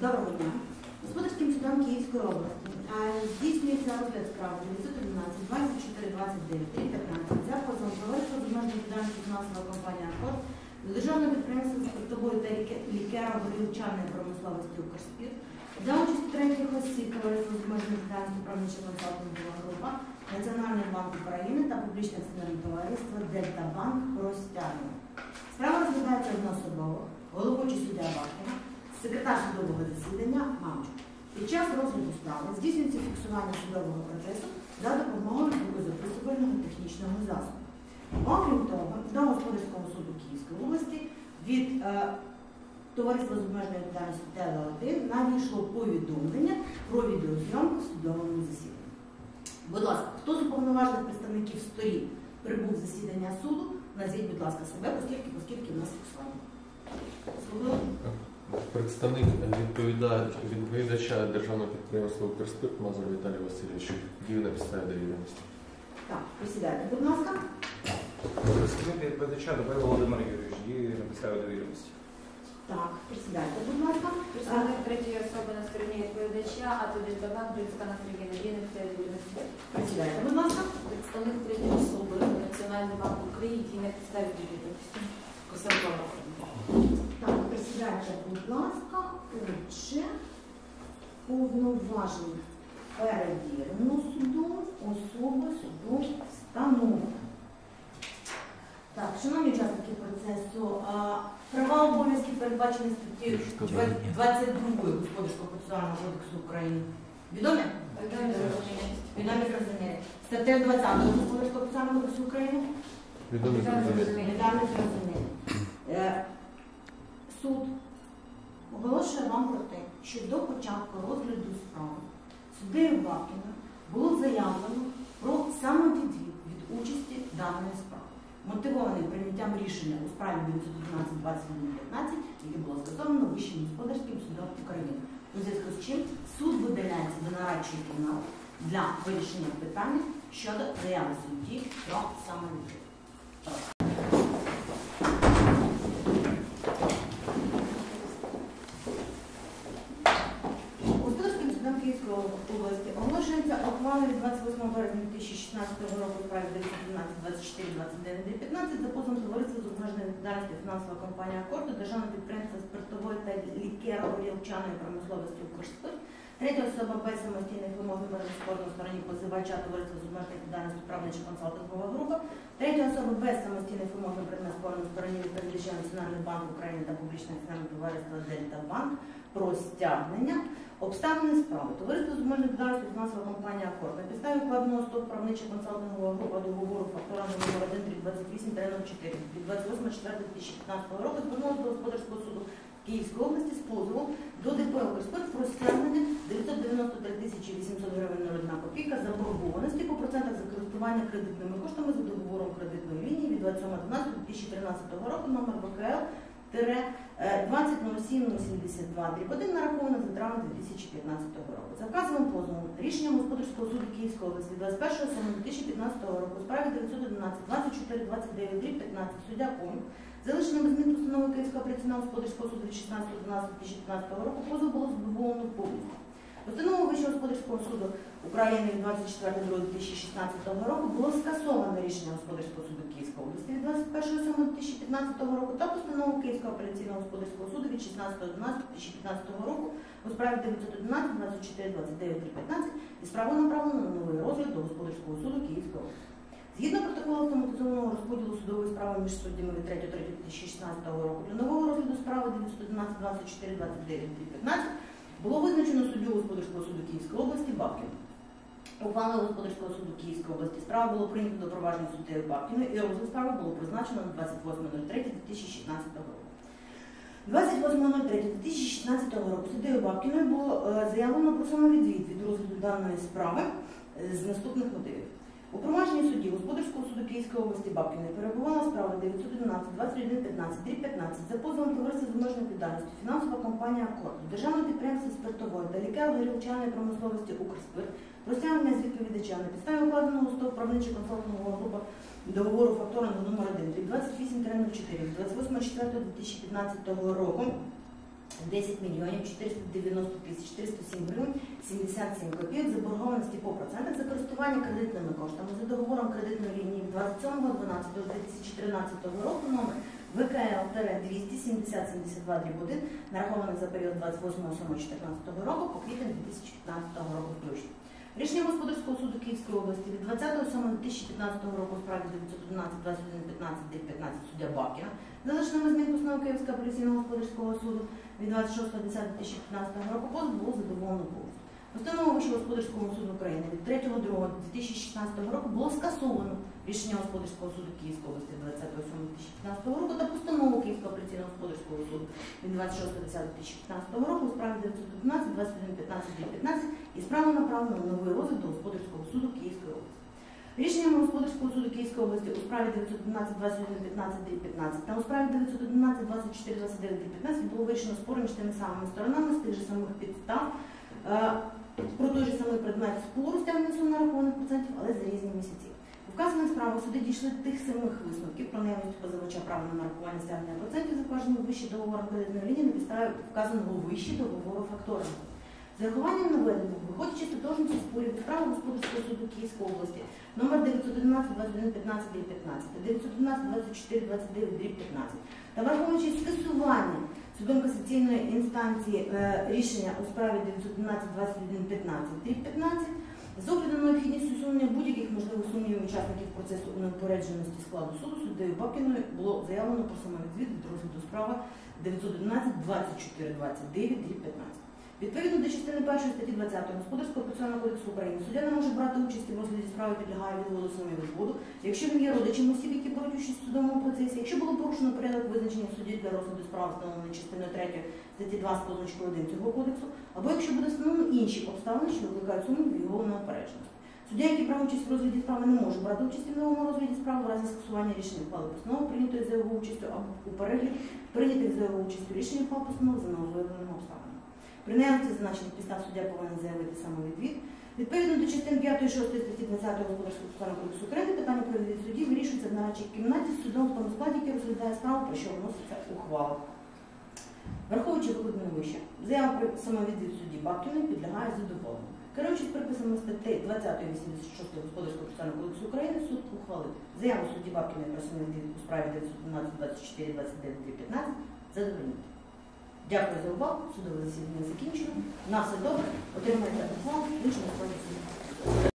Доброго дня. Господарським судом Київської області здійснюється розгляд справи 911 24 29 3 15 за позовом товариства з обмеженою відповідальністю фінансова компанія «Акорд» до державного підприємства спиртової та ліке- лікеро-горілчаної промисловості «Укрспірт» за участю третіх осіб товариства з обмеженою відповідальністю правнича консалтингова група, Національний банк України та публічне акціонерне товариство Дельта Банк Простягнення. Справа розглядається одноособово, головуючий суддя Бахтина, секретар судового засідання Мамчук. Під час розгляду справи здійснюється фіксування судового процесу за допомогою звукозаписувального технічного засобу. Окрім того, до Господарського суду Київської області від е, Товариства з обмеженою відповідальністю ТЛ1 надійшло повідомлення про відеозйомку в судовому засіданні. Будь ласка, хто з уповноважених представників сторін прибув засідання суду, назвіть, будь ласка, себе, оскільки, оскільки в нас фіксування. Представник відповідає- відповідача державного підприємства «Укрспирт» Мазур Віталій Васильович дію на підставі довіреності. Так, присідайте, будь ласка. Представник відповідача Добай Володимир Юрійович, діє на підставі довіреності. Так, присідайте, будь ласка. Представник третьої особи на стороні відповідача, а тоді Бабак, Брицькана Сергій Надійник та довіреності. Присідайте, будь ласка. Представник третьої особи Національний банк України діє на підставі довіреності. Косенкова. Так, будь ласка. Отже, повноважень перевірено судом, особа судом встановлена. Так, шановні учасники процесу, а, права обов'язки передбачені статтею 22 Господарського процесуального кодексу України. Відомі? Відомі зрозумілі. Статтею 20 Господарського процесуального кодексу України. Відомі зрозумілі. Недавно зрозуміло. Е, Суд оголошує вам про те, що до початку розгляду справи суддею Бабкіна було заявлено про самовідвід від участі в даної справи, мотивований прийняттям рішення у справі 911 2115 яке було скасовано Вищим господарським судом України. У зв'язку з чим суд видаляється до нарадчої кімнати для вирішення питання щодо заяви судді про самовідвід. Господарським області оголошується ухвала від 28 березня 2016 року у справі 911 24 29 15 за позовом товариства з відповідальністю фінансова компанія Акорду, державне підприємство спиртової та лікеро-горілчаної промисловості «Укрспирт», третя особа без самостійних вимог виборів спору на стороні позивача товариства з обмеженою відповідальністю правнича консалтингова група, третя особа без самостійних вимог спору на стороні відповідача Національний банк України та публічне акціонерне товариство «Дельта Банк» про стягнення обставини справи. Товариство з обмеженою відповідальністю фінансова компанія «Акорд» на підставі укладеного стоп правнича консалтингова група договору фактора номер 1 28 04 від 28.04.2015 року звернулася до господарського суду Київської області з позовом до ДП «Укрспирт» про стягнення 993 тисячі 800 гривень 01 копійка заборгованості по процентах за користування кредитними коштами за договором кредитної лінії від 27.12.2013 року номер ВКЛ 20.07.72 1 нараховано за травень 2015 року. За вказаним позовом рішенням Господарського суду Київської області 21.07.2015 року у справі 911 24 29 15 суддя Ком залишено без змін постанови Київського апеляційного господарського суду від 16.12.2015 року позов було збивовано повністю. Постанову Вищого господарського суду України від 24.02.2016 року було скасовано рішення Господарського суду Київської області від 21.07.2015 року та постанову Київського апеляційного господарського суду від 16.11.2015 року у справі 911 24 29 15 і справу направлено на новий розгляд до Господарського суду Київської області. Згідно протоколу автоматизованого розподілу між суддями від 3.3.2016 року для нового розгляду справи 911 24 29 15 було визначено суддю Господарського суду Київської області Бабкіна. Ухвалою Господарського суду Київської області справа було прийнято до провадження суддею Бабкіною і розгляд справи було призначено на 28.03.2016 року. 28.03.2016 року суддею Бабкіною було е, заявлено про самовідвід від розгляду даної справи е, з наступних мотивів. У провадженні судді Господарського суду Київської області Бабкіної перебувала справа 911 21 15 3 15 за позовом товариства з обмеженою відповідальністю фінансова компанія «Акорд», державне підприємство спиртової та лікеро-горілчаної промисловості «Укрспирт» про стягнення з відповідача на підставі укладеного стоп правнича консалтингова група договору факторингу номер 1 від 28 від 28.04.2015 року 10 мільйонів 490 тисяч 307 гривень 77 копійок заборгованості по процентах за користування кредитними коштами за договором кредитної лінії 27.12.2013 року номер ВКЛ-27072 1 нарахованих за період 28.07.2014 року по квітень 2015 року включно. Рішенням господарського суду Київської області від 27.2015 року в справі 911 21 15 15 суддя Бакіна залишеними змін постанови Київського апеляційного господарського суду від 26.10.2015 року позов було задоволено повністю. Постанову Вищого господарського суду України від 3.2.2016 року було скасовано рішення господарського суду Київської області 27.2015 року та постанову Київського апеляційного господарського суду від 26.10.2015 року у справі 911 21 15 15 і справу направлено на новий розгляд до господарського суду Київської області. Рішенням господарського суду Київської області у справі 911 21 15 15 та у справі 911 24 29 15 було вирішено спори між тими самими сторонами з тих же самих підстав е, про той же самий предмет спору стягнення сум нарахованих процентів, але за різні місяці. У вказаних суди дійшли тих самих висновків про наявність позивача права на нарахування стягнення процентів, закладених вище договором кредитної лінії на підставі вказаного вище договору факторингу. З урахуванням наведеного, виходячи з тотожності спорів справи господарського суду Київської області номер 911 21 15 15 та 911 24 29 15 та враховуючи скасування судом касаційної інстанції е, рішення у справі 911 21 15 15 з огляду на необхідність усунення будь-яких можливих сумнівів учасників процесу у неупередженості складу суду суддею Бабкіною було заявлено про самовідвід від розгляду справи 911 24 29 15. Відповідно до частини першої статті 20 Господарського процесуального кодексу України суддя не може брати участь у розгляді справи підлягає відводу самовідводу, якщо він є родичем осіб, які беруть участь у судовому процесі, якщо було порушено порядок визначення судді для розгляду справи, встановленої частиною 3 статті 2 з позначкою 1 цього кодексу, або якщо буде встановлено інші обставини, що викликають сумнів в його неопередженості. Суддя, який брав участь в розгляді справи, не може брати участь у новому розгляді справи в разі скасування рішення ухвали постанови, прийнятої за його участю, або у перегляді прийнятих за його участю рішення ухвал постанови за нововиявленими обставинами. При наявності зазначених підстав суддя повинен заявити самовідвід. Відповідно до частин 5 і 6 статті 20 Господарського процесуального кодексу України питання про відвід судді вирішується в нарадчій кімнаті судом в тому складі, який розглядає справу, про що вноситься ухвала. Враховуючи викладене вище, заява про самовідвід судді Бабкіної підлягає задоволенню. Керуючись приписами статей 20 і 86 Господарського процесуального кодексу України, суд ухвалив заяву судді Бабкіної про самовідвід у справі 911 24 29 15 задовольнити. Дякую за увагу. Судове засідання закінчено. На все добре. Отримайте диплом, іншому складі суду.